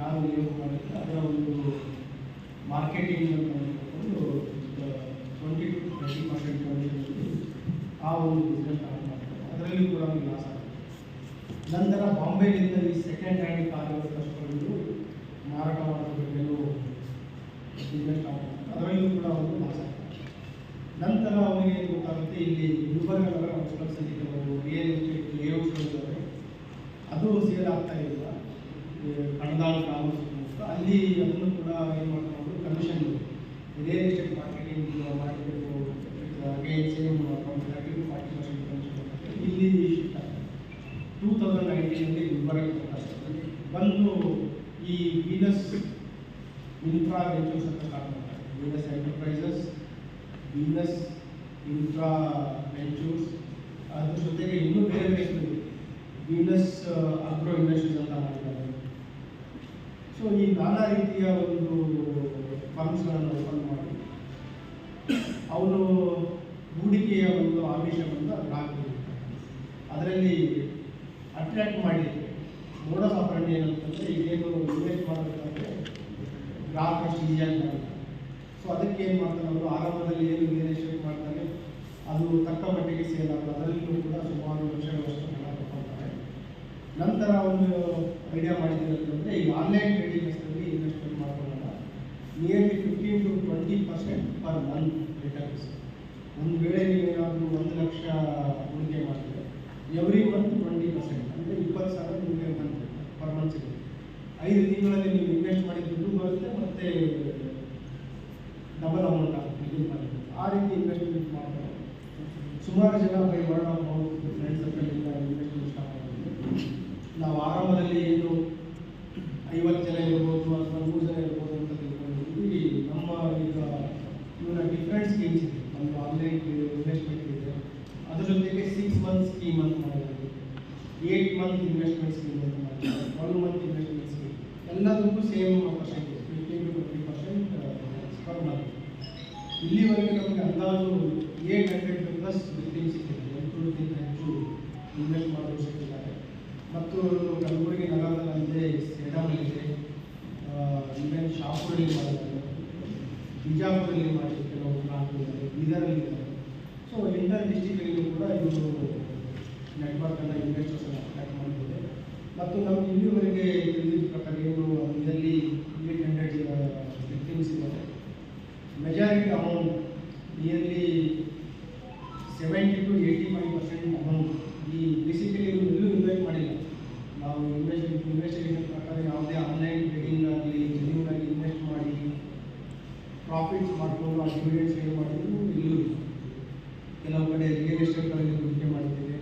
ಯಾರು ಯೋಗ ಮಾಡಿದ್ರೆ ಅದರ ಒಂದು ಮಾರ್ಕೆಟಿಂಗ್ ಮಾಡಿಕೊಂಡು ಟ್ವೆಂಟಿ ಟು ಟ್ವೆಂಟಿ ಪರ್ಸೆಂಟ್ ಆ ಒಂದು ಬಿಸ್ನೆಸ್ ಸ್ಟಾರ್ಟ್ ಮಾಡ್ತಾರೆ. ಅದರಲ್ಲಿ ಕೂಡ ಒಂದು ಲಾಸ್ ಆಗುತ್ತೆ. ನಂತರ ಬಾಂಬೆಯಿಂದ ಈ ಸೆಕೆಂಡ್ ಹ್ಯಾಂಡ್ ಕಾರುಗಳು ತರಿಸ್ಕೊಂಡು ಮಾರಾಟ ಮಾಡೋದ್ರ ಬಗ್ಗೆನೂ ಬಿಸ್ನೆಸ್ ಮಾಡ್ತಾರೆ. ಅದರಲ್ಲೂ ಕೂಡ ಒಂದು ಲಾಸ್ ಆಗ್ತದೆ ನಂತರ ಅವರಿಗೆ ಗೊತ್ತಾಗುತ್ತೆ ಇಲ್ಲಿ ಗುಲ್ಬರ್ಗ ನಗರ ಮುನ್ಸಿಪಾಲಿಟಿ ಕೆಲವು ರಿಯಲ್ ಎಸ್ಟೇಟ್ ಲೇಔಟ್ಸ್ಗಳಿದ್ದಾವೆ ಅದು ಸೇಲ್ ಆಗ್ತಾ ಇಲ್ಲ. ಕಣದಾಳ ಗ್ರಾಮ ಸುತ್ತಮುತ್ತ ಅಲ್ಲಿ ಅದನ್ನು ಕೂಡ ಏನು ಮಾಡ್ಕೊಂಡು commission real estate marketing market again same thirty to forty percent commission ಇಲ್ಲಿ ಶಿಫ್ಟ್ ಆಗ್ತದೆ. ಟೂ ತೌಸಂಡ್ ನೈನ್ಟೀನಲ್ಲಿ ಗುಲ್ಬರ್ಗ ಬರ್ತಾರೆ. ಬಂದು ಈ ವೀನಸ್ ಇನ್ಫ್ರಾ ವೆಂಚರ್ಸ್ ಅಂತ ಸ್ಟಾರ್ಟ್ ಮಾಡ್ತಾರೆ. Venus enterprises Venus infra ventures ಅದ್ರ ಜೊತೆಗೆ ಇನ್ನೂ ಬೇರೆ ಬೇರೆ ವೀನಸ್ ಅಗ್ರೋ ಇಂಡಸ್ಟ್ರೀಸ್ ಅಂತ ಸೊ, ಈ ನಾನಾ ರೀತಿಯ ಒಂದು ಫಾರ್ಮ್ಸ್ಗಳನ್ನು ಓಪನ್ ಮಾಡಿ ಅವರು ಹೂಡಿಕೆಯ ಒಂದು ಆಮಿಷವನ್ನು ಗ್ರಾಹಕರಿಗೆ ಅದರಲ್ಲಿ ಅಟ್ರಾಕ್ಟ್ ಮಾಡಿ ಮೋಡ ಆಪರೇಂಡ್ ಏನಂತಂದರೆ ಇದೇನು ಇನ್ವೆಸ್ಟ್ ಮಾಡಬೇಕಾದ್ರೆ ಗ್ರಾಹಕ ಈಸಿಯಾಗಿ ಸೊ ಅದಕ್ಕೆ ಏನು ಮಾಡ್ತಾರೆ ಅವರು? ಆರಂಭದಲ್ಲಿ ಏನು ಎಸ್ಟೇಟ್ ಮಾಡ್ತಾರೆ? ಅದು ತಕ್ಕ ಮಟ್ಟಿಗೆ ಸೇಲ್ ಆಗೋದು. ಅದರಲ್ಲೂ ಕೂಡ ಸುಮಾರು ವರ್ಷಗಳಷ್ಟು ಹಣ ತಗೊಳ್ತಾರೆ ನಂತರ ಒಂದು ಐಡಿಯಾ ಮಾಡಿದ್ದಾರೆ ಅಂತಂದರೆ ಈ ಆನ್ಲೈನ್ ಟ್ರೇಡಿಂಗ್ ಹೆಸರಲ್ಲಿ ಇನ್ವೆಸ್ಟ್ಮೆಂಟ್ ಮಾಡ್ಕೊಳ್ಳೋಣ nearly fifteen to twenty percent per month returns ಒಂದು ವೇಳೆ ನೀವೇನಾದರೂ ಒಂದು ಲಕ್ಷ ಹೂಡಿಕೆ ಮಾಡಿದ್ರೆ ಎವ್ರಿ ಮಂತ್ ಟ್ವೆಂಟಿ ಪರ್ಸೆಂಟ್ ಅಂದರೆ ಇಪ್ಪತ್ತು ಸಾವಿರ ನಿಮಗೆ ಮಂತ್ ಪರ್ ಮಂತ್ ಸಿಗುತ್ತೆ. ಐದು ತಿಂಗಳಲ್ಲಿ ನೀವು ಇನ್ವೆಸ್ಟ್ ಮಾಡಿದ ದುಡ್ಡು ಬರುತ್ತೆ ಮತ್ತು ಡಬಲ್ ಅಮೌಂಟ್ ಆಗುತ್ತೆ, ಇದು ಆ ರೀತಿ ಇನ್ವೆಸ್ಟ್ಮೆಂಟ್ ಮಾಡ್ತಾರೆ. ಸುಮಾರು ಜನ by word of mouth friends ಸರ್ಕಲಿಂದ investment start ಮಾಡಿದ್ವಿ ನಾವು ಆರಂಭದಲ್ಲಿ ಏನು ಐವತ್ತು ಜನ ಇರ್ಬೋದು ಅಥವಾ ನೂರು ಜನ ಇರ್ಬೋದು ಅಂತ ತಿಳ್ಕೊಂಡಿದ್ವಿ ನಮ್ಮ ಈಗ ಇವರ ಡಿಫ್ರೆಂಟ್ ಸ್ಕೀಮ್ಸ್ ಇದೆ ನಮ್ಮ ಆನ್ಲೈನ್ ಇನ್ವೆಸ್ಟ್ಮೆಂಟ್ ಇದೆ ಅದ್ರ ಜೊತೆಗೆ ಸಿಕ್ಸ್ ಮಂತ್ ಸ್ಕೀಮ್ ಅಂತ ಮಾಡಿದ್ದಾರೆ ಏಯ್ಟ್ ಮಂತ್ ಇನ್ವೆಸ್ಟ್ಮೆಂಟ್ ಸ್ಕೀಮ್ ಅಂತ ಮಾಡ್ತಾರೆ ಟ್ವೆಲ್ ಮಂತ್ ಇನ್ವೆಸ್ಟ್ಮೆಂಟ್ ಸ್ಕೀಮ್ ಎಲ್ಲದಕ್ಕೂ same percentage fifteen to twenty percent per month ಇಲ್ಲಿವರೆಗೆ ನಮಗೆ ಅಂದಾಜು ಏಟ್ ಹಂಡ್ರೆಡ್ ಪ್ಲಸ್ ಬಿಲ್ಡಿಂಗ್ ಸಿಕ್ಕಿದೆ ಎಂಟುನೂರಕ್ಕಿಂತ ಹೆಚ್ಚು ಇನ್ವೆಸ್ಟ್ ಮಾಡೋರು ಸಿಕ್ಕಿದ್ದಾರೆ ಮತ್ತು ಕಲಬುರಗಿ ನಗರದಲ್ಲಿದೆ ಸೇಡಾಮಲ್ಲಿದೆ ಈವನ್ ಶಾಪುರಲ್ಲಿ ಮಾಡಿದ್ದಾರೆ ಬಿಜಾಪುರಲ್ಲಿ ಮಾಡಿದ್ದಾರೆ ಕೆಲವು ಗ್ರಾಹಕರಿದ್ದಾರೆ ಬೀದರಲ್ಲಿದ್ದಾರೆ ಸೊ ಇಂಟರ್ ಡಿಸ್ಟಿಕಲ್ಲಿ ಕೂಡ ಇವರು ನೆಟ್ವರ್ಕನ್ನು ಇನ್ವೆಸ್ಟರ್ಸನ್ನು ಅಟ್ರಾಕ್ಟ್ ಮಾಡಿದ್ದೇವೆ ಮತ್ತು ನಮಗೆ ಇಲ್ಲಿವರೆಗೆ ತಿಳಿದ ಪ್ರಕಾರ ಏನು, ಇದರಲ್ಲಿ ಏಟ್ ಹಂಡ್ರೆಡ್ ವಿಕ್ಟಿಮ್ಸ್ ಇದ್ದಾರೆ. Majority amount nearly seventy to eighty five percent amount ಈ ಬೇಸಿಕಲಿ ಎಲ್ಲೂ ಇನ್ವೆಸ್ಟ್ ಮಾಡಿಲ್ಲ. ನಾವು ಇನ್ವೆಸ್ಟ್ ಇನ್ವೆಸ್ಟಿಗೇಷನ್ ಪ್ರಕಾರ ಯಾವುದೇ ಆನ್ಲೈನ್ ಟ್ರೇಡಿಂಗ್ ಆಗಲಿ ಜೆನ್ಯೂನ್ ಆಗಿ ಇನ್ವೆಸ್ಟ್ ಮಾಡಿ ಪ್ರಾಫಿಟ್ಸ್ ಮಾಡಿಕೊಂಡು ಆ ಡಿವಿಡೆಂಡ್ ಶೇರ್ ಮಾಡಿದ್ರು ಎಲ್ಲೂ ಇಲ್ಲ. ಕೆಲವು ಕಡೆ ರಿಯಲ್ ಎಸ್ಟೇಟ್ಗಳಲ್ಲಿ ಹೂಡಿಕೆ ಮಾಡಿದ್ದೀವಿ.